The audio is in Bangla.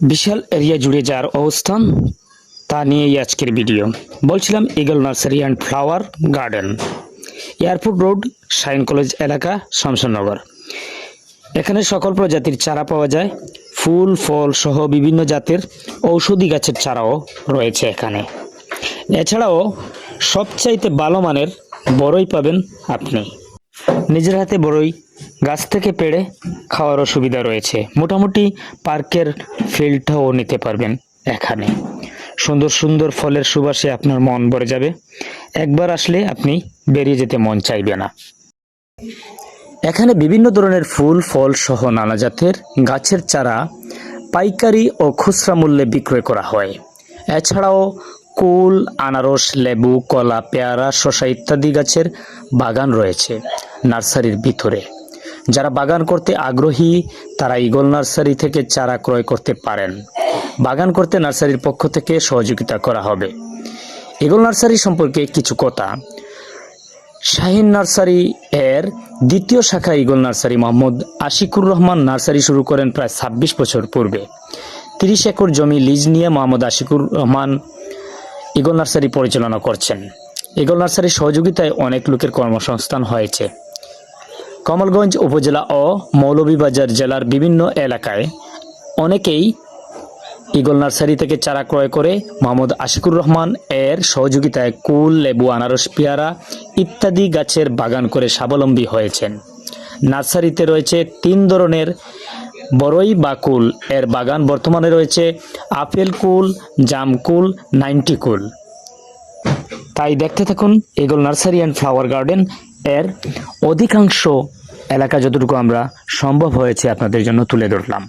বিশাল এরিয়া জুড়ে যার অবস্থান, তা নিয়েই আজকের ভিডিও। বলছিলাম eagle nursery and flower garden airport road sign college এলাকা শামসনগর এখানে সকল প্রজাতির চারা পাওয়া যায়। ফুল, ফল সহ বিভিন্ন জাতের ঔষধি গাছের চারাও রয়েছে এখানে। এছাড়াও সবচাইতে ভালো মানের বড়ই পাবেন আপনি। নিজের হাতে বড়ই গাছ থেকে পেড়ে খাওয়ারও সুবিধা রয়েছে। মোটামুটি পার্কের ফিল্ডটাও নিতে পারবেন এখানে। সুন্দর সুন্দর ফলের সুবাসে আপনার মন ভরে যাবে। একবার আসলে আপনি বেরিয়ে যেতে মন চাইবে না। এখানে বিভিন্ন ধরনের ফুল, ফল সহ নানা জাতের গাছের চারা পাইকারি ও খুচরা মূল্যে বিক্রয় করা হয়। এছাড়াও কুল, আনারস, লেবু, কলা, পেয়ারা শশা ইত্যাদি গাছের বাগান রয়েছে নার্সারির ভিতরে। যারা বাগান করতে আগ্রহী, তারা ইগল নার্সারি থেকে চারা ক্রয় করতে পারেন। বাগান করতে নার্সারির পক্ষ থেকে সহযোগিতা করা হবে। ইগল নার্সারি সম্পর্কে কিছু কথা। শাহিন নার্সারি এর দ্বিতীয় শাখা eagle nursery Mohammad Ashikur Rahman nursery শুরু করেন প্রায় ছাব্বিশ বছর পূর্বে। তিরিশ একর জমি লিজ নিয়ে মোহাম্মদ আশিকুর রহমান ইগল নার্সারি পরিচালনা করছেন। ইগল নার্সারির সহযোগিতায় অনেক লোকের কর্মসংস্থান হয়েছে। কমলগঞ্জ উপজেলা ও মৌলভীবাজার জেলার বিভিন্ন এলাকায় অনেকেই ইগল নার্সারি থেকে চারা ক্রয় করে মোহাম্মদ আশিকুর রহমান এর সহযোগিতায় কুল, লেবু, আনারস, পেয়ারা ইত্যাদি গাছের বাগান করে স্বাবলম্বী হয়েছেন। নার্সারিতে রয়েছে তিন ধরনের বড়ই বা কুল। এর বাগান বর্তমানে রয়েছে আপেল কুল, জাম কুল, নাইনটি কুল। তাই দেখতে থাকুন eagle nursery and flower garden. এর অধিকাংশ এলাকা যতটুকু আমরা সম্ভব হয়েছে আপনাদের জন্য তুলে ধরলাম।